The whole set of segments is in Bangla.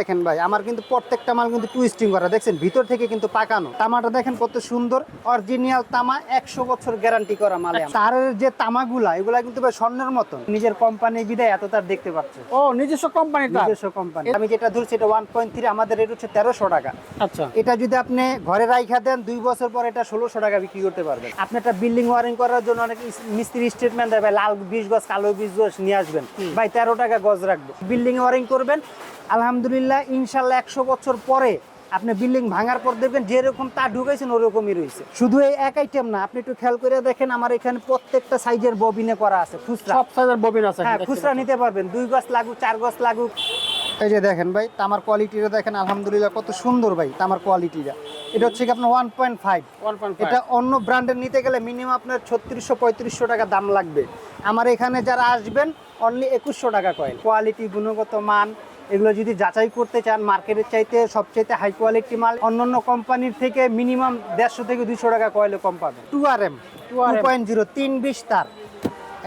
দেখেন ভাই আমার কিন্তু প্রত্যেকটা মাল কিন্তু টুইস্টিং করা। দেখছেন ভিতর থেকে কিন্তু পাকানো। তামাটা দেখেন কত সুন্দর অরিজিনাল তামা একশো বছর গ্যারান্টি করা মালে। তারের যে তামাগুলা এগুলা কিন্তু ভাই স্বর্ণের মতন। নিজের কোম্পানি বিদায় এত তার দেখতে পাচ্ছে। ও নিজস্ব কোম্পানির তার? নিজস্ব কোম্পানি আমি যেটা ধরছি এটা ওয়ান পয়েন্ট থ্রি আমাদের রেট হচ্ছে তেরোশো টাকা। আচ্ছা। এটা যদি আপনি ঘরে রাইখা দেন দুই বছর পর এটা ষোলোশো টাকা বিক্রি করতে পারবেন। আপনি একটা বিল্ডিং ওয়ারিং করার জন্য অনেক মিস্ত্রি স্টেটমেন্ট দেয় ভাই লাল বিশ গজ কালো বিশ গজ নিয়ে আসবেন। ভাই তেরো টাকা গজ রাখব। বিল্ডিং ওয়ারিং করবেন আলহামদুলিল্লাহ ইনশাল্লাহ একশো বছর পরে আপনি বিল্ডিং ভাঙার পর দেখবেন যেরকম তা ঢুকাইছেন ওরকমই রয়েছে। শুধু এই এক আইটেম না আপনি একটু খেয়াল করে দেখেন আমার এখানে প্রত্যেকটা সাইজের ববিনে করা আছে খুচরা। সব সাইজের ববিন আছে হ্যাঁ খুচরা নিতে পারবেন দুই গজ লাগুক চার গজ লাগুক। এই যে দেখেন ভাই তামার কোয়ালিটিটা দেখেন আলহামদুলিল্লাহ কত সুন্দর ভাই তামার কোয়ালিটিটা এটা হচ্ছে কি আপনার ওয়ান পয়েন্ট ফাইভ এটা অন্য ব্র্যান্ডের নিতে গেলে মিনিমাম আপনার ছত্রিশশো পঁয়ত্রিশশো টাকা দাম লাগবে। আমার এখানে যারা আসবেন অনলি একুশশো টাকা কয়েল কোয়ালিটি গুণগত মান এগুলো যদি যাচাই করতে চান মার্কেটের চাইতে সবচাইতে হাই কোয়ালিটি মাল অন্যান্য কোম্পানির থেকে মিনিমাম দেড়শো থেকে দুশো টাকা কয়েলে কম পাবেন। Two R M two 2RM point zero তিন বিশ তার।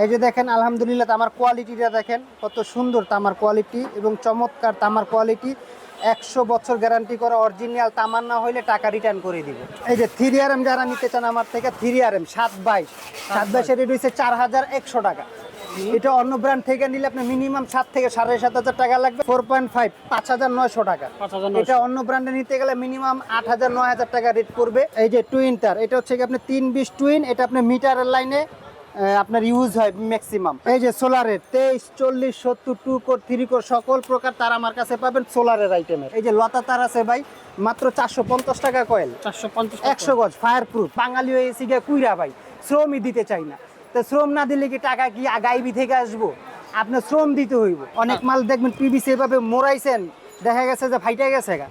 এই যে দেখেন আলহামদুলিল্লাহ তামার কোয়ালিটিটা দেখেন কত সুন্দর তামার কোয়ালিটি এবং চমৎকার তামার কোয়ালিটি একশো বছর গ্যারান্টি করা অরিজিনাল তামার না হইলে টাকা রিটার্ন করে দিব। এই যে থ্রি আর এম যারা নিতে চান আমার থেকে থ্রি আর এম সাত বাইশ। সাত বাইশের রেট হচ্ছে চার হাজার একশো টাকা। এটা অন্য ব্র্যান্ড থেকে নিলে আপনার মিনিমাম সাত থেকে সাড়ে সাত হাজার টাকা লাগবে। ফোর পয়েন্ট ফাইভ পাঁচ হাজার নয়শো টাকা। এটা অন্য ব্র্যান্ডে নিতে গেলে মিনিমাম আট হাজার নয় হাজার টাকা রেট পড়বে। এই যে টুইনটার এটা হচ্ছে কি আপনি তিন বিশ টুইন এটা আপনি মিটারের লাইনে আপনার ইউজ হয় ম্যাক্সিমাম এই যে সোলারের তেইশ চল্লিশ সত্তর টু কোর থ্রি কোর সকল প্রকার তার আমার কাছে পাবেন সোলারের আইটেমের এই যে লতা তার আছে ভাই মাত্র চারশো পঞ্চাশ টাকা কয়েল চারশো পঞ্চাশ একশো গজ ফায়ার প্রুফ বাঙালি হয়ে এসে গিয়ে কুইরা ভাই শ্রমই দিতে চাই না। তো শ্রম না দিলে কি টাকা কি গাইবি থেকে আসব? আপনার শ্রম দিতে হইব। অনেক মাল দেখবেন পিবিসি এভাবে মোড়াইছেন দেখা গেছে যে ফাইটা গেছে গা।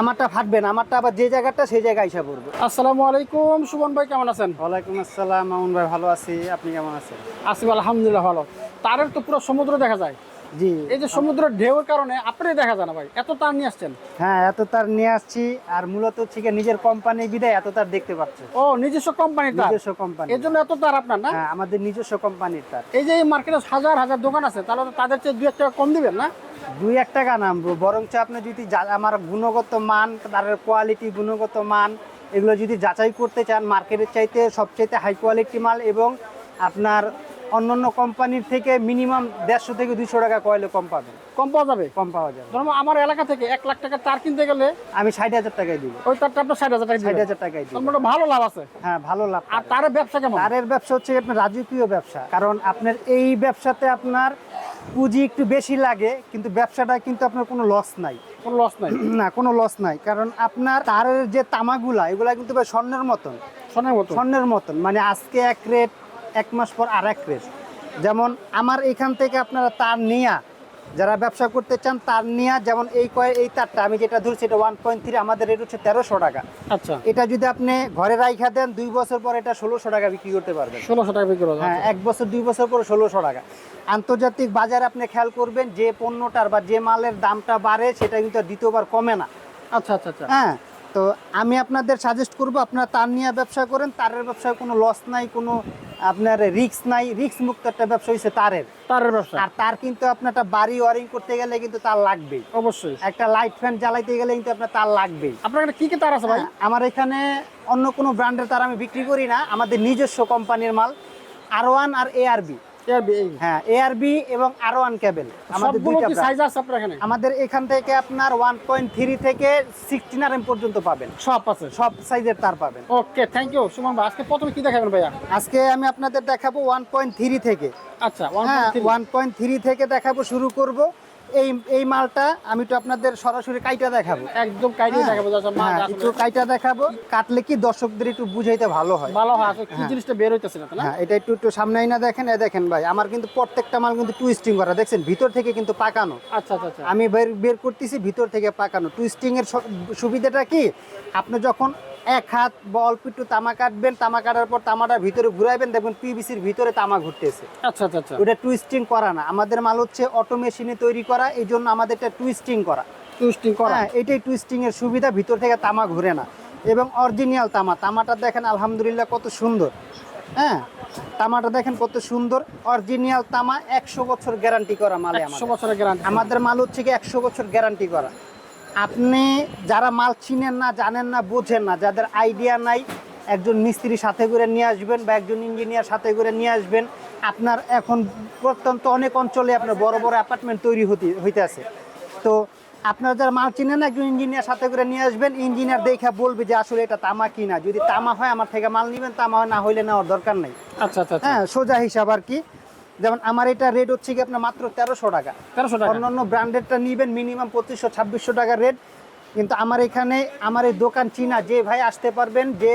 আমারটা ফাটবে না আমারটা আবার যে জায়গাটা সেই জায়গায় আইসা পড়বে। আসসালামু আলাইকুম সুমন ভাই কেমন আছেন? ওয়ালাইকুম আসসালাম মামুন ভাই ভালো আছি আপনি কেমন আছেন? আসিফ আলহামদুলিল্লাহ ভালো। তারের তো পুরো সমুদ্র দেখা যায়। জি। এই যে সমুদ্রের ঢেউর কারণে আপনি দেখা যায় না ভাই এত তার নিয়ে আসছেন? হ্যাঁ এত তার নিয়ে আসছি আর মূলত হচ্ছে গিয়ে নিজের কোম্পানি বিদায় এত তার দেখতে পাচ্ছে। ও নিজস্ব কোম্পানির তার? নিজস্ব কোম্পানি এর জন্য এত তার আপনার না? হ্যাঁ আমাদের নিজস্ব কোম্পানির তার। এই যে এই মার্কেটে হাজার হাজার দোকান আছে তাহলে তো তাদের চেয়ে দু এক টাকা কম দিবেন না? দুই এক টাকা নামবো বরঞ্চ আপনি যদি আমার গুণগত মান তার কোয়ালিটি গুণগত মান এগুলো যদি যাচাই করতে চান মার্কেটের চাইতে সবচাইতে হাই কোয়ালিটি মাল এবং আপনার অন্যান্য কোম্পানির থেকে মিনিমাম দেড়শো থেকে দুশো টাকা কয়েলে কম পাবেন। কম পাওয়া যাবে? কম পাওয়া যাবে। ধরুন আমার এলাকা থেকে এক লাখ টাকা তার কিনতে গেলে আমি ষাট হাজার টাকায় দিব। ওই তারটা আপনার ষাট হাজার টাকা ষাট হাজার টাকায় দিব মানে ভালো লাভ আছে। হ্যাঁ ভালো লাভ আর তারের ব্যবসা কেমন? তারের ব্যবসা হচ্ছে আপনার রাজকীয় ব্যবসা। কারণ আপনার এই ব্যবসাতে আপনার পুঁজি একটু বেশি লাগে কিন্তু ব্যবসাটা কিন্তু আপনার কোনো লস নাই। কোনো লস নাই? না কোনো লস নাই। কারণ আপনার তারের যে তামাগুলা এগুলা কিন্তু স্বর্ণের মতন। স্বর্ণের মতন? স্বর্ণের মতন। মানে আজকে এক রেট এক মাস পর আর এক রেট যেমন আমার এখান থেকে আপনারা তার নিয়া যারা ব্যবসা করতে চান তার নিয়া যেমন এই কয় এই তারটা আমি যেটা ধরছি এটা ওয়ান পয়েন্ট থ্রি আমাদের রেট হচ্ছে তেরোশো টাকা। আচ্ছা। এটা যদি আপনি ঘরে রাইখা দেন দুই বছর পর এটা ষোলোশো টাকা বিক্রি করতে পারবেন। ষোলোশো টাকা বিক্রি হ্যাঁ এক বছর দুই বছর পর ষোলোশো টাকা। আন্তর্জাতিক বাজারে আপনি খেয়াল করবেন যে পণ্যটার বা যে মালের দামটা বাড়ে সেটা কিন্তু দ্বিতীয়বার কমে না। আচ্ছা আচ্ছা আচ্ছা। হ্যাঁ তো আমি আপনাদের সাজেস্ট করব আপনারা তার নিয়ে ব্যবসা করেন তারের ব্যবসায় কোনো লস নাই কোনো আপনার রিস্ক নাই রিস্ক মুক্ত একটা ব্যবসা হচ্ছে তারের। তারের ব্যবসা। আর তার কিন্তু আপনার একটা বাড়ি ওয়ারিং করতে গেলে কিন্তু তার লাগবেই। অবশ্যই। একটা লাইট ফ্যান জ্বালাইতে গেলে কিন্তু আপনার তার লাগবেই। আপনার এখানে কি কি তার আছে ভাই? আমার এখানে অন্য কোনো ব্র্যান্ডের তার আমি বিক্রি করি না আমাদের নিজস্ব কোম্পানির মাল আর ওয়ান আর এআরবি ARB এই। হ্যাঁ এআরবি এবং আর ওয়ান কেবল আমাদের দুইটা সাইজ আছে আপনার এখানে? আমাদের এখান থেকে আপনার ওয়ান পয়েন্ট থ্রি থেকে সিক্সটিন আর এম পর্যন্ত পাবেন। সব আছে। সব সাইজের তার পাবেন। ওকে থ্যাংক ইউ সুমন ভাই। আজকে প্রথমে কি দেখাবেন ভাইয়া? আজকে আমি আপনাদের দেখাবো ওয়ান পয়েন্ট থ্রি থেকে। আচ্ছা ওয়ান হ্যাঁ ওয়ান পয়েন্ট থ্রি থেকে দেখাবো শুরু করব। এই এই মালটা আমি তো আপনাদের সরাসরি কাইটা দেখাবো। একদম কাইডি হ্যাঁ, দেখাবো হ্যাঁ, একটু কাইটা দেখাবো কাটলে কি দর্শকদের একটু বুঝাইতে ভালো হয়? ভালো হয় কি জিনিসটা বের হইতেছে না হ্যাঁ এটা একটু একটু সামনে না দেখেন এ দেখেন ভাই আমার কিন্তু প্রত্যেকটা মাল কিন্তু টুইস্টিং করা দেখছেন? ভিতর থেকে কিন্তু পাকানো। আচ্ছা আচ্ছা আচ্ছা। আমি বের বের করতেছি ভিতর থেকে পাকানো। টুইস্টিং এর সুবিধাটা কি? আপনি যখন এক হাত অল্প একটু তামা কাটবেন তামা কাটার পর তামাটা ভিতরে ঘুরাইবেন দেখবেন পিভিসির ভিতরে তামা ঘুরতেছে। আচ্ছা আচ্ছা আচ্ছা। ওটা টুইস্টিং করা না। আমাদের মাল হচ্ছে অটো মেশিনে তৈরি করা এই জন্য আমাদেরটা টুইস্টিং করা। টুইস্টিং করা। হ্যাঁ এটাই টুইস্টিং এর সুবিধা ভিতর থেকে তামা ঘুরে না। এবং অরিজিনাল তামা তামাটা দেখেন আলহামদুলিল্লাহ কত সুন্দর। হ্যাঁ তামাটা দেখেন কত সুন্দর। অরিজিনাল তামা একশো বছর গ্যারান্টি করা মালে একশো আমাদের। বছরের গ্যারান্টি আমাদের মাল হচ্ছে কি একশো বছর গ্যারান্টি করা। আপনি যারা মাল চিনেন না জানেন না বোঝেন না যাদের আইডিয়া নাই একজন মিস্ত্রি সাথে করে নিয়ে আসবেন বা একজন ইঞ্জিনিয়ার সাথে করে নিয়ে আসবেন আপনার এখন প্রত্যন্ত অনেক অঞ্চলে আপনার বড় বড় অ্যাপার্টমেন্ট তৈরি হতে হইতেছে তো আপনারা যারা মাল চিনেন না একজন ইঞ্জিনিয়ার সাথে করে নিয়ে আসবেন ইঞ্জিনিয়ার দেখে বলবে যে আসলে এটা তামা কিনা। যদি তামা হয় আমার থেকে মাল নেবেন তামা হয় না হইলে নেওয়ার দরকার নেই। আচ্ছা আচ্ছা আচ্ছা। হ্যাঁ সোজা হিসাব আর কি। যেমন আমার এটা রেট হচ্ছে কি আপনার মাত্র তেরোশো টাকা। তেরোশো টাকা। অন্যান্য ব্র্যান্ডেডটা নিবেন মিনিমাম পঁচিশশো ছাব্বিশশো টাকা রেট কিন্তু আমার এখানে আমার এই দোকান চিনা যে ভাই আসতে পারবেন যে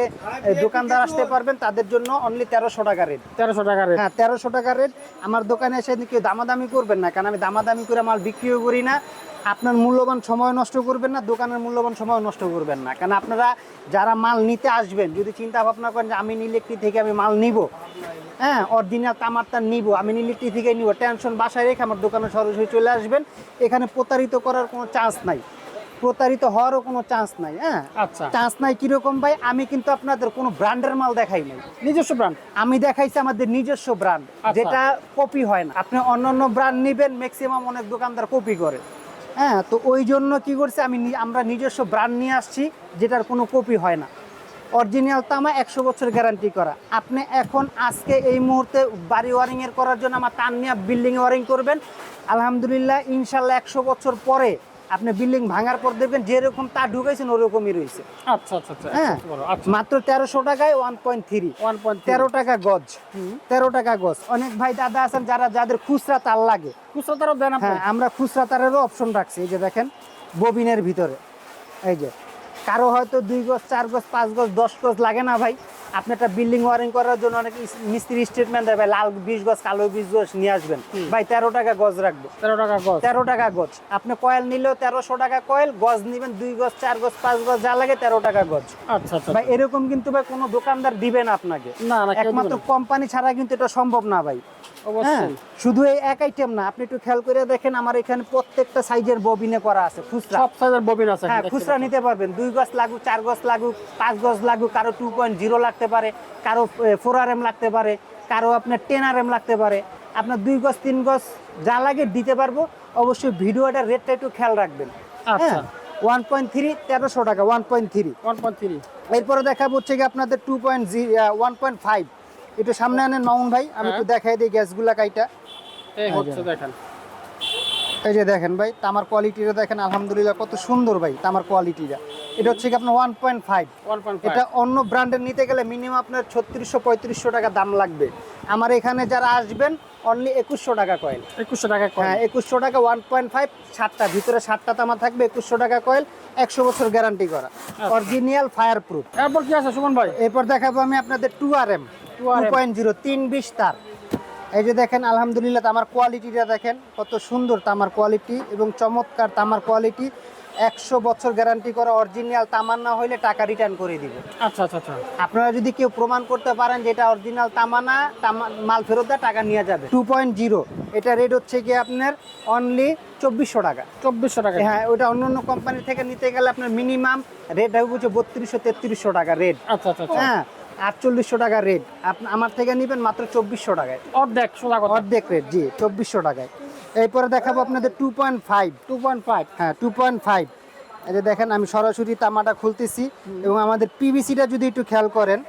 দোকানদার আসতে পারবেন তাদের জন্য অনলি তেরোশো টাকা রেট তেরোশো টাকা রেট হ্যাঁ তেরোশো টাকা রেট আমার দোকানে এসে কেউ দামাদামি করবেন না কারণ আমি দামাদামি করে মাল বিক্রিও করি না। আপনার মূল্যবান সময় নষ্ট করবেন না দোকানের মূল্যবান সময় নষ্ট করবেন না। কারণ আপনারা যারা মাল নিতে আসবেন যদি চিন্তা ভাবনা করেন যে আমি ইলেকট্রিক থেকে আমি মাল নিব? হ্যাঁ অরিজিনাল তামারটা নিব আমি ইলেকট্রিক থেকে নিব? টেনশন বাসায় রেখে আমার দোকানে সরাসরি চলে আসবেন। এখানে প্রতারিত করার কোনো চান্স নাই। প্রতারিত হওয়ারও কোনো চান্স নাই হ্যাঁ? আচ্ছা। চান্স নাই কীরকম ভাই? আমি কিন্তু আপনাদের কোনো ব্র্যান্ডের মাল দেখাই নাই। নিজস্ব ব্র্যান্ড আমি দেখাইছি আমাদের নিজস্ব ব্র্যান্ড আচ্ছা। যেটা কপি হয় না। আপনি অন্যান্য ব্র্যান্ড নেবেন ম্যাক্সিমাম অনেক দোকানদার কপি করে। হ্যাঁ তো ওই জন্য কি করছে আমি আমরা নিজস্ব ব্র্যান্ড নিয়ে আসছি যেটার কোনো কপি হয় না। অরিজিনাল তামা একশো বছর গ্যারান্টি করা। আপনি এখন আজকে এই মুহূর্তে বাড়ি ওয়ারিং এর করার জন্য আমার তান নিয়ে বিল্ডিং ওয়ারিং করবেন। আলহামদুলিল্লাহ ইনশাল্লাহ একশো বছর পরে আপনি বিল্ডিং ভাঙার পর দেখবেন যেরকম তা ঢুকাইছেন ওরকমই রয়েছে। আচ্ছা আচ্ছা আচ্ছা হ্যাঁ আচ্ছা মাত্র তেরোশো টাকায় one point three one point তেরো টাকা গজ। তেরো টাকা গজ। অনেক ভাই দাদা আছেন যারা যাদের খুচরা তার লাগে। খুচরা তারও দেন হ্যাঁ আমরা খুচরা তারেরও অপশন রাখছি। এই যে দেখেন ববিনের ভিতরে। এই যে কারও হয়তো দুই গজ চার গজ পাঁচ গজ দশ গজ লাগে না ভাই। আপনি একটা বিল্ডিং ওয়ারিং করার জন্য অনেক মিস্ত্রি স্টেটমেন্ট দেয় ভাই লাল বিশ গজ কালো বিশ গজ নিয়ে আসবেন। ভাই তেরো টাকা গজ রাখব। তেরো টাকা গজ তেরো টাকা গজ আপনি কয়েল নিলেও তেরোশো টাকা কয়েল গজ নিবেন দুই গজ চার গজ পাঁচ গজ যা লাগে তেরো টাকা গজ আচ্ছা আচ্ছা ভাই এরকম কিন্তু ভাই কোনো দোকানদার দিবে না আপনাকে। না দিবে একমাত্র কোম্পানি ছাড়া কিন্তু এটা সম্ভব না ভাই। শুধু এই এক আইটেম না আপনি একটু খেয়াল করে দেখেন আমার এখানে প্রত্যেকটা সাইজের ববিনে করা আছে খুচরা। সব সাইজের ববিন আছে হ্যাঁ খুচরা নিতে পারবেন। দুই গজ লাগুক চার গজ লাগুক পাঁচ গজ লাগুক কারও টু পয়েন্ট জিরো লাগতে পারে কারও ফোর আর এম লাগতে পারে কারও আপনার টেন আর এম লাগতে পারে। আপনার দুই গজ তিন গজ যা লাগে দিতে পারব। অবশ্যই ভিডিওটার রেটটা একটু খেয়াল রাখবেন। আচ্ছা। ওয়ান পয়েন্ট থ্রি তেরোশো টাকা one point three one point three এরপরে দেখাবো হচ্ছে কি আপনাদের টু পয়েন্ট জি ওয়ান পয়েন্ট ফাইভ একটু সামনে আনেন মামুন ভাই আমি একটু দেখাই দিই গ্যাসগুলা কাইটা। এই হচ্ছে দেখেন। এই যে দেখেন ভাই তামার কোয়ালিটিটা দেখেন আলহামদুলিল্লাহ কত সুন্দর ভাই তামার কোয়ালিটিটা এটা হচ্ছে কি আপনার ওয়ান পয়েন্ট ফাইভ এটা অন্য ব্র্যান্ডের নিতে গেলে মিনিমাম আপনার ছত্রিশশো পঁয়ত্রিশশো টাকা দাম লাগবে। আমার এখানে যারা আসবেন অনলি একুশশো টাকা কয়েল একুশশো টাকা হ্যাঁ একুশশো টাকা ওয়ান পয়েন্ট ফাইভ সাতটা ভিতরে সাতটা তামা থাকবে একুশশো টাকা কয়েল একশো বছর গ্যারান্টি করা। অরিজিনাল ফায়ার প্রুফ এরপর কি আছে সুমন ভাই? এরপর দেখাবো আমি আপনাদের two R M two 2RM point zero তিন বিশ তার এই যে দেখেন আলহামদুলিল্লাহ তামার কোয়ালিটিটা দেখেন কত সুন্দর তামার কোয়ালিটি এবং চমৎকার তামার কোয়ালিটি একশো বছর গ্যারান্টি করা অরিজিনাল তামার না হইলে টাকা রিটার্ন করে দিব। আচ্ছা আচ্ছা আচ্ছা। আপনারা যদি কেউ প্রমাণ করতে পারেন যে এটা অরিজিনাল তামানা তামা মাল ফেরত দেয় টাকা নিয়ে যাবে। টু পয়েন্ট জিরো এটা রেট হচ্ছে কি আপনার অনলি চব্বিশশো টাকা। চব্বিশশো টাকা। হ্যাঁ ওটা অন্য অন্য কোম্পানি থেকে নিতে গেলে আপনার মিনিমাম রেট হবে হচ্ছে বত্রিশশো তেত্রিশশো টাকা রেট আচ্ছা আচ্ছা আচ্ছা। হ্যাঁ আটচল্লিশশো টাকা রেট আপনি আমার থেকে নেবেন মাত্র চব্বিশশো টাকায়। অর্ধেক অর্ধেক রেট জি চব্বিশশো টাকায়। এরপরে দেখাবো আপনাদের two point five two point five হ্যাঁ টু পয়েন্ট ফাইভ এই যে দেখেন আমি সরাসরি তামাটা খুলতেছি এবং আমাদের পিভিসিটা যদি একটু খেয়াল করেন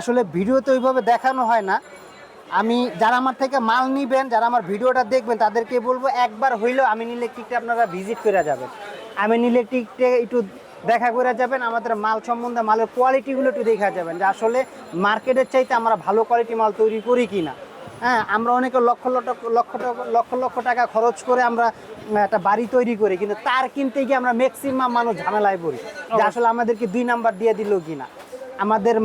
আসলে ভিডিওতে ওইভাবে দেখানো হয় না। আমি যারা আমার থেকে মাল নিবেন যারা আমার ভিডিওটা দেখবেন তাদেরকে বলব একবার হইলেও আমিন ইলেকট্রিকটা আপনারা ভিজিট করে যাবেন। আমিন ইলেকট্রিকটা একটু দেখা করে যাবেন আমাদের মাল সম্বন্ধে মালের কোয়ালিটিগুলো একটু দেখা যাবেন যে আসলে মার্কেটের চাইতে আমরা ভালো কোয়ালিটি মাল তৈরি করি কি না হ্যাঁ আমরা অনেকে লক্ষ লক্ষ লক্ষ লক্ষ টাকা খরচ করে আমরা একটা বাড়ি তৈরি করি কিন্তু তার কিনতে গিয়ে আমরা ম্যাক্সিমাম মানুষ ঝামেলায় পড়ি যে আসলে আমাদেরকে দুই নাম্বার দিয়ে দিল কি না আমাদের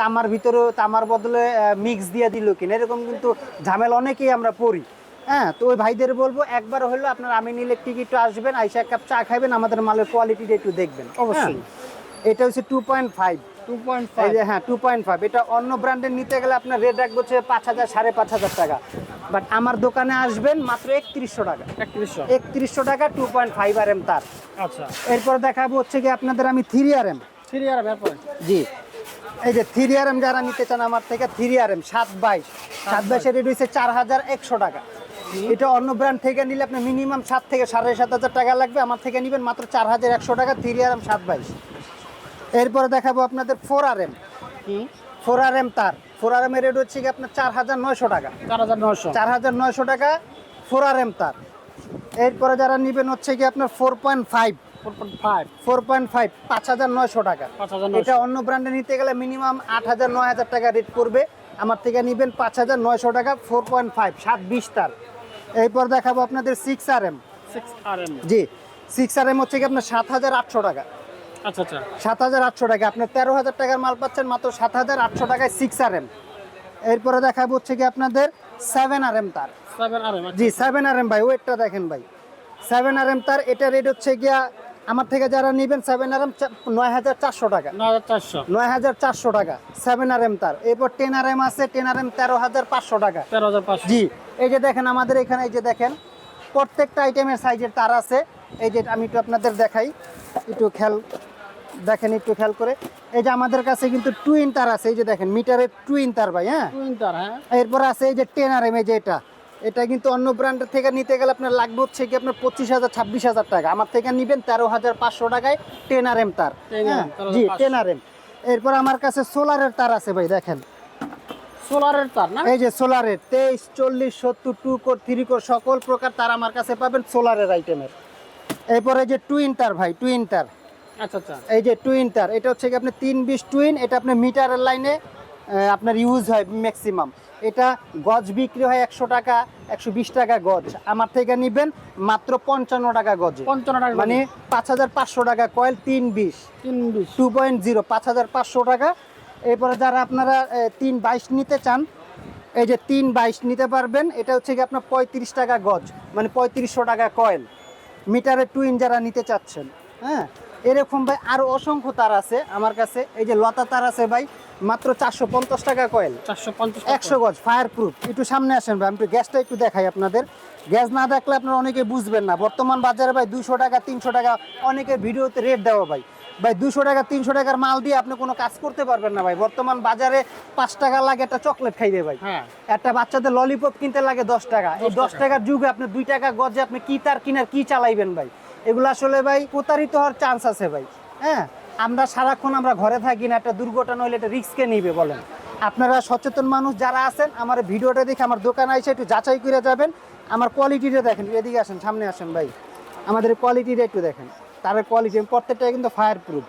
তামার ভিতরেও তামার বদলে মিক্স দিয়ে দিল কিনা এরকম কিন্তু ঝামেলা অনেকেই আমরা পড়ি। হ্যাঁ তো ওই ভাইদের বলব একবার হলো আপনার আমিন ইলেকট্রিক একটু আসবেন আইসা এক কাপ চা খাবেন আমাদের মালের কোয়ালিটিটা একটু দেখবেন। অবশ্যই। হ্যাঁ। এটা হচ্ছে two point five two point five হ্যাঁ টু পয়েন্ট ফাইভ এটা অন্য ব্র্যান্ডের নিতে গেলে আপনার রেট রাখব হচ্ছে পাঁচ হাজার সাড়ে পাঁচ হাজার টাকা। বাট আমার দোকানে আসবেন মাত্র একত্রিশশো টাকা। একত্রিশশো। একত্রিশশো টাকা two point five R M তার। আচ্ছা। এরপর দেখাবো হচ্ছে কি আপনাদের আমি three R M three R এরপরে? জি। এই যে থ্রি আর এম যারা নিতে চান আমার থেকে থ্রি আর এম সাত বাইশ। সাত বাইশের রেট হচ্ছে চার হাজার একশো টাকা। এটা অন্য ব্র্যান্ড থেকে নিলে আপনি মিনিমাম সাত থেকে সাড়ে সাত হাজার টাকা লাগবে। আমার থেকে নেবেন মাত্র চার হাজার একশো টাকা থ্রি আর এম সাত বাইশ। এরপরে দেখাবো আপনাদের four R M four R M তার। ফোর আর এম এর রেট হচ্ছে কি আপনার চার হাজার নয়শো টাকা। চার হাজার নয়শো। চার হাজার নয়শো টাকা ফোর আর এম তার। এরপরে যারা নেবেন হচ্ছে কি আপনার four point five four point five four point five পাঁচ হাজার নয়শো টাকা। এটা অন্য ব্র্যান্ডে নিতে গেলে মিনিমাম আট হাজার নয় হাজার টাকা রেট পড়বে। আমার থেকে নেবেন পাঁচ হাজার নয়শো টাকা ফোর পয়েন্ট ফাইভ সাত বিশ তার। এরপর দেখাবো আপনাদের সিক্স আর এম জি সিক্স আর এম হচ্ছে কি আপনার সাত হাজার আটশো টাকা। আচ্ছা আচ্ছা। সাত হাজার আটশো টাকা আপনার তেরো হাজার টাকার মাল পাচ্ছেন মাত্র সাত হাজার আটশো টাকায় সিক্স আর এম এরপরে দেখাবো হচ্ছে কি আপনাদের সেভেন আর এম তার। এম জি সেভেন আর এম ভাই ওয়েটটা দেখেন ভাই। সেভেন আর এম তার এটা রেট হচ্ছে গিয়া আমার থেকে যারা নেবেন সেভেন আর এম নয় হাজার চারশো টাকা। নয় হাজার চারশো। নয় হাজার চারশো টাকা সেভেন আর এম তার। এরপর টেন আর এম আছে টেন আর এম তেরো হাজার পাঁচশো টাকা। তেরো হাজার জি এই যে দেখেন আমাদের এখানে এই যে দেখেন প্রত্যেকটা আইটেমের সাইজের তার আছে। এই যে আমি একটু আপনাদের দেখাই একটু খেয়াল দেখেন একটু খেয়াল করে। এই যে আমাদের কাছে কিন্তু টুইন তার আছে এই যে দেখেন মিটারের টুইন তার ভাই হ্যাঁ? টুইন্টার হ্যাঁ। এরপর আছে এই যে টেন আর এম এই যে এটা। এটা কিন্তু অন্য ব্র্যান্ডের থেকে নিতে গেলে আপনার লাগবে হচ্ছে কি আপনার পঁচিশ হাজার ছাব্বিশ হাজার টাকা। আমার থেকে নিবেন তেরো হাজার পাঁচশো টাকায় টেন আর এম তার হ্যাঁ, জি টেন আর এম এরপর আমার কাছে সোলারের তার আছে ভাই দেখেন। সোলারের তার না? এই যে সোলারের তেইশ চল্লিশ সত্তর টু কোর থ্রি কোর সকল প্রকার তার আমার কাছে পাবেন সোলারের আইটেমের। এরপরে যে টুইন তার ভাই টুইন তার। আচ্ছা আচ্ছা। এই যে টুইন তার এটা হচ্ছে কি আপনি তিন বিশ টুইন এটা আপনার মিটারের লাইনে আপনার ইউজ হয় ম্যাক্সিমাম। এটা গজ বিক্রি হয় একশো টাকা একশো বিশ টাকা গজ। আমার থেকে নিবেন মাত্র পঞ্চান্ন টাকা গজে। পঞ্চান্ন টাকা মানে পাঁচ হাজার পাঁচশো টাকা কয়েল তিন বিশ। তিন বিশ। টু পয়েন্ট জিরো পাঁচ হাজার পাঁচশো টাকা এরপরে যারা আপনারা তিন বাইশ নিতে চান এই যে তিন বাইশ নিতে পারবেন এটা হচ্ছে কি আপনার পঁয়ত্রিশ টাকা গজ মানে পঁয়ত্রিশশো টাকা কয়েল মিটারে টুইন যারা নিতে চাচ্ছেন হ্যাঁ? এরকম ভাই আরও অসংখ্য তার আছে আমার কাছে এই যে লতা তার আছে ভাই মাত্র চারশো পঞ্চাশ টাকা কয়েল। চারশো পঞ্চাশ একশো গজ ফায়ার প্রুফ একটু সামনে আসেন ভাই আমি একটু গ্যাসটা একটু দেখাই আপনাদের। গ্যাস না দেখলে আপনারা অনেকে বুঝবেন না। বর্তমান বাজারে ভাই দুশো টাকা তিনশো টাকা অনেকে ভিডিওতে রেট দেওয়া ভাই। ভাই দুশো টাকা তিনশো টাকার মাল দিয়ে আপনি কোনো কাজ করতে পারবেন না ভাই। বর্তমান বাজারে পাঁচ টাকা লাগে একটা চকলেট খাইবে ভাই। হ্যাঁ। একটা বাচ্চাদের ললিপপ কিনতে লাগে দশ টাকা। এই দশ টাকার যুগে আপনি দুই টাকা গজে আপনি কি তার কিনার কি চালাইবেন ভাই? এগুলো আসলে ভাই প্রতারিত হওয়ার চান্স আছে ভাই। হ্যাঁ? আমরা সারাক্ষণ আমরা ঘরে থাকি না একটা দুর্ঘটনা হলে এটা রিস্কে নিবে বলেন। আপনারা সচেতন মানুষ যারা আছেন আমার ভিডিওটা দেখে আমার দোকানে এসে একটু যাচাই করে যাবেন। আমার কোয়ালিটিটা দেখেন এদিকে আসেন সামনে আসেন ভাই। আমাদের কোয়ালিটিটা একটু দেখেন। তার কোয়ালিটি প্রত্যেকটা কিন্তু ফায়ার প্রুফ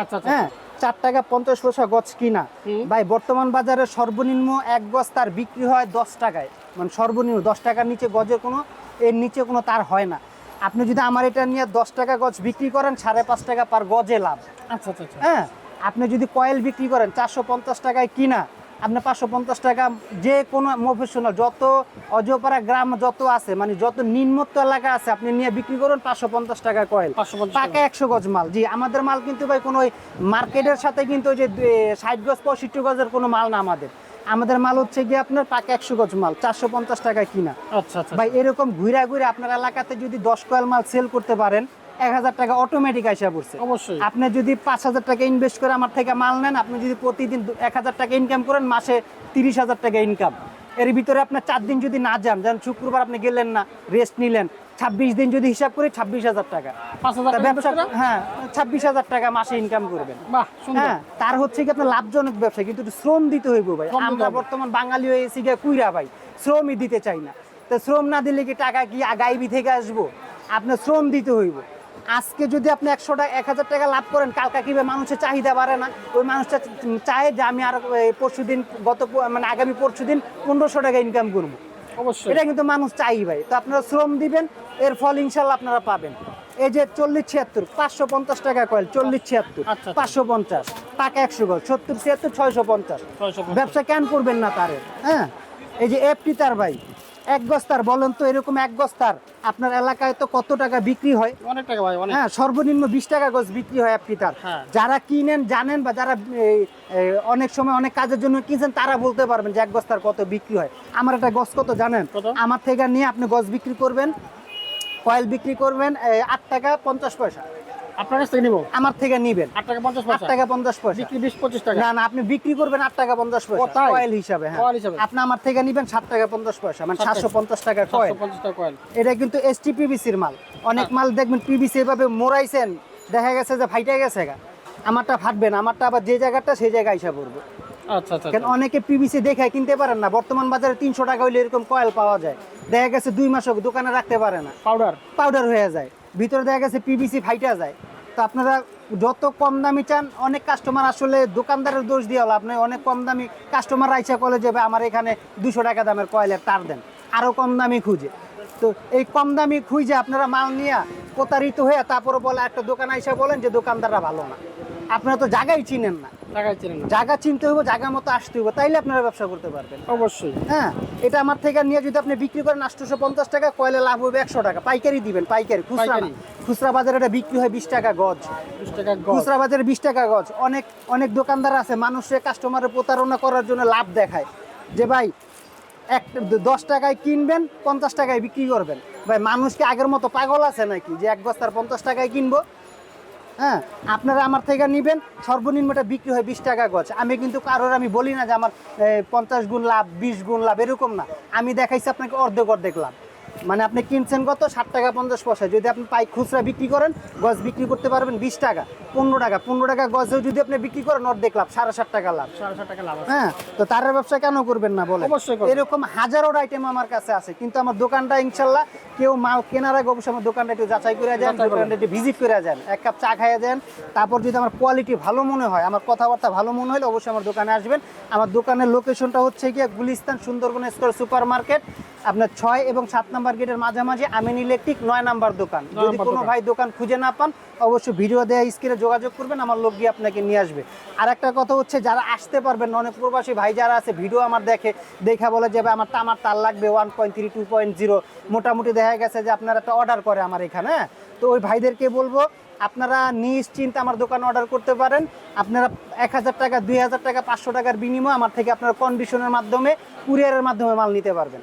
আচ্ছা আচ্ছা। হ্যাঁ চার টাকা পঞ্চাশ পয়সা গছ কিনা। ভাই বর্তমান বাজারে সর্বনিম্ন এক গছ তার বিক্রি হয় দশ টাকায়। মানে সর্বনিম্ন দশ টাকার নিচে গজের কোনো এর নিচে কোনো তার হয় না। আপনি যদি আমার এটা নিয়ে দশ টাকা গজ বিক্রি করেন সাড়ে পাঁচ টাকা পার গজে লাভ। আচ্ছা আচ্ছা আচ্ছা। হ্যাঁ আপনি যদি কয়েল বিক্রি করেন চারশো পঞ্চাশ টাকায় কিনা আপনি পাঁচশো পঞ্চাশ টাকা যে কোনো প্রফেশনাল যত অজপাড়া গ্রাম যত আছে মানে যত নিম্নত্ব এলাকা আছে আপনি নিয়ে বিক্রি করুন পাঁচশো পঞ্চাশ টাকা কয়েল। পাকা একশো গজ মাল। জি আমাদের মাল কিন্তু ভাই কোনো ওই মার্কেটের সাথে কিন্তু ওই যে ষাট গজ পঁয়ষট্টি গজের কোনো মাল না আমাদের। আমাদের মাল হচ্ছে গিয়ে আপনার পাকা একশো গজ মাল চারশো পঞ্চাশ টাকা কিনা। আচ্ছা আচ্ছা ভাই এরকম ঘুরা ঘুরে আপনার এলাকাতে যদি দশ কয়েল মাল সেল করতে পারেন এক হাজার টাকা অটোমেটিক আসা পড়ছে। অবশ্যই। আপনি যদি পাঁচ হাজার টাকা ইনভেস্ট করে আমার থেকে মাল নেন আপনি যদি প্রতিদিন এক হাজার টাকা ইনকাম করেন মাসে তিরিশ হাজার টাকা ইনকাম এর ভিতরে আপনার চার দিন যদি না যান যেমন শুক্রবার আপনি গেলেন না রেস্ট নিলেন ছাব্বিশ দিন যদি হিসাব করি ছাব্বিশ হাজার টাকা। ব্যবসা হ্যাঁ ছাব্বিশ হাজার টাকা মাসে ইনকাম করবেন। হ্যাঁ তার হচ্ছে কি আপনার লাভজনক ব্যবসা কিন্তু শ্রম দিতে হইব ভাই। আমরা বর্তমান বাঙালি হয়েছি গিয়ে কুইরা ভাই শ্রমই দিতে চাই না। তো শ্রম না দিলে কি টাকা কি গাইবি থেকে আসব? আপনার শ্রম দিতে হইব। আজকে যদি আপনি একশো টাকা এক হাজার টাকা লাভ করেন কালকা কীভাবে মানুষের চাহিদা বাড়ে না? ওই মানুষটা চায় যে আমি আর পরশু দিন গত মানে আগামী পরশু দিন পনেরোশো টাকা ইনকাম করব। অবশ্যই। এটা কিন্তু মানুষ চাই ভাই। তো আপনারা শ্রম দিবেন এর ফল ইনশাল্লাহ আপনারা পাবেন। এই যে চল্লিশ ছিয়াত্তর পাঁচশো পঞ্চাশ টাকা কয়েল চল্লিশ ছিয়াত্তর আচ্ছা, আচ্ছা। পাঁচশো পঞ্চাশ টাকা একশো গজ সত্তর ছিয়াত্তর ছয়শো পঞ্চাশ। ছয়শো পঞ্চাশ। ব্যবসা কেন করবেন না তারে? হ্যাঁ? এই যে এফটি তার ভাই এক গস্তার বলেন তো এরকম এক গস্তার আপনার এলাকায় তো কত টাকা বিক্রি হয়? অনেক টাকা ভাই অনেক। হ্যাঁ সর্বনিম্ন বিশ টাকা গজ বিক্রি হয় অ্যাপটি তার হ্যাঁ। যারা কিনেন জানেন বা যারা অনেক সময় অনেক কাজের জন্য কিনছেন তারা বলতে পারবেন যে এক গস্তার কত বিক্রি হয়। আমার একটা গজ কত জানেন? আমার থেকে নিয়ে আপনি গজ বিক্রি করবেন কয়েল বিক্রি করবেন আট টাকা পঞ্চাশ পয়সা। আপনার কাছ থেকে নিবো? আমার থেকে নিবেন। আট টাকা পঞ্চাশ পয়সা। টাকা পঞ্চাশ পয়সা। বিক্রি বিশ পঁচিশ টাকা। না না আপনি বিক্রি করবেন আট টাকা পঞ্চাশ পয়সা। কয়েল হিসাবে হ্যাঁ। হিসাবে। আপনি আমার থেকে নিবেন সাত টাকা পঞ্চাশ পয়সা মানে সাতশো পঞ্চাশ টাকা কয়েল। সাতশো পঞ্চাশ টাকা কয়েল। এটা কিন্তু এসটি পিবিসির মাল। অনেক মাল দেখবেন পিবিসি এভাবে মোড়াইছেন দেখা গেছে যে ফাইটে গেছে গা। আমারটা ফাটবে না আমারটা আবার যে জায়গাটা সেই জায়গায় হিসাব করব আচ্ছা আচ্ছা অনেকে পিবিসি দেখে কিনতে পারেন না বর্তমান বাজারে তিনশো টাকা হইলে এরকম কয়েল পাওয়া যায়। দেখা গেছে দুই মাসও দোকানে রাখতে পারে না। পাউডার। পাউডার হয়ে যায়। ভিতরে দেখা গেছে পিবিসি ফাইটা যায়। তো আপনারা যত কম দামি চান, অনেক কাস্টমার আসলে দোকানদারের দোষ দিয়ে হলো আপনি অনেক কম দামি কাস্টমার আইসা কলে যাবে আমার এখানে দুশো টাকা দামের কয়েলের তার দেন। আরও কম দামি খুঁজে। তো এই কম দামি খুঁজে আপনারা মাল নিয়ে প্রতারিত হয়ে তারপরে বলে একটা দোকান আইসা বলেন যে, দোকানদাররা ভালো না। আপনারা তো টাকায় চেনেন না। জায়গা চিনতে হইব জায়গা মতো আসতে হইব তাইলে আপনারা ব্যবসা করতে পারবেন। অবশ্যই। হ্যাঁ এটা আমার থেকে নিয়ে যদি আপনি বিক্রি করেন আটশোশো পঞ্চাশ টাকা কয়লে লাভ হবে একশো টাকা। পাইকারি দিবেন পাইকারি। খুচরা খুচরা বাজারে এটা বিক্রি হয় বিশ টাকা গজ। টাকা খুচরা বাজারে বিশ টাকা গজ। অনেক অনেক দোকানদার আছে মানুষের কাস্টমারের প্রতারণা করার জন্য লাভ দেখায়। যে ভাই এক দশ টাকায় কিনবেন পঞ্চাশ টাকায় বিক্রি করবেন। ভাই মানুষকে আগের মতো পাগল আছে নাকি? যে এক বস্তার পঞ্চাশ টাকায় কিনবো হ্যাঁ আপনারা আমার থেকে নেবেন, সর্বনিম্নটা বিক্রি হয় বিশ টাকা গছ আমি কিন্তু কারোর আমি বলি না যে আমার পঞ্চাশ গুণ লাভ, বিশ গুণ লাভ, এরকম না। আমি দেখাইছি, আপনাকে অর্ধেক অর্ধেক লাভ। মানে আপনি কিনছেন কত? ষাট টাকা পঞ্চাশ পয়সা। যদি আপনি পাই খুচরা বিক্রি করেন গজ বিক্রি করতে পারবেন বিশ টাকা পনেরো টাকা। পনেরো টাকা গজেও যদি আপনি বিক্রি করেন অর্ধেক লাভ সাড়ে ষাট টাকা লাভ। সাড়ে ষাট টাকা লাভ হ্যাঁ তো তার ব্যবসা কেন করবেন না বলে অবশ্যই এরকম হাজারো আইটেম আমার কাছে আছে কিন্তু আমার দোকানটা ইনশাল্লাহ কেউ মাল কেনার আগে অবশ্যই আমার দোকানটা একটু যাচাই করে যান দোকানটা একটু ভিজিট করে যান এক কাপ চা খাইয়ে দেন। তারপর যদি আমার কোয়ালিটি ভালো মনে হয় আমার কথাবার্তা ভালো মনে হলে অবশ্যই আমার দোকানে আসবেন। আমার দোকানের লোকেশনটা হচ্ছে গিয়ে Gulistan Sundarban square super market আপনার ছয় এবং সাত নাম্বার গেটের মাঝামাঝি আমিন ইলেকট্রিক নয় নাম্বার দোকান। যদি কোনো ভাই দোকান খুঁজে না পান অবশ্যই ভিডিও দেওয়া স্ক্রিনে যোগাযোগ করবেন আমার লোক গিয়ে আপনাকে নিয়ে আসবে। আর একটা কথা হচ্ছে যারা আসতে পারবেন অনেক প্রবাসী ভাই যারা আছে ভিডিও আমার দেখে দেখা বলে যাবে আমার তামার তার লাগবে one point three two point zero মোটামুটি দেখা গেছে যে আপনারা একটা অর্ডার করে আমার এখানে হ্যাঁ? তো ওই ভাইদেরকে বলব আপনারা নিশ্চিন্তে আমার দোকানে অর্ডার করতে পারেন। আপনারা এক হাজার টাকা দুই হাজার টাকা পাঁচশো টাকার বিনিময়ে আমার থেকে আপনারা কন্ডিশনের মাধ্যমে কুরিয়ারের মাধ্যমে মাল নিতে পারবেন।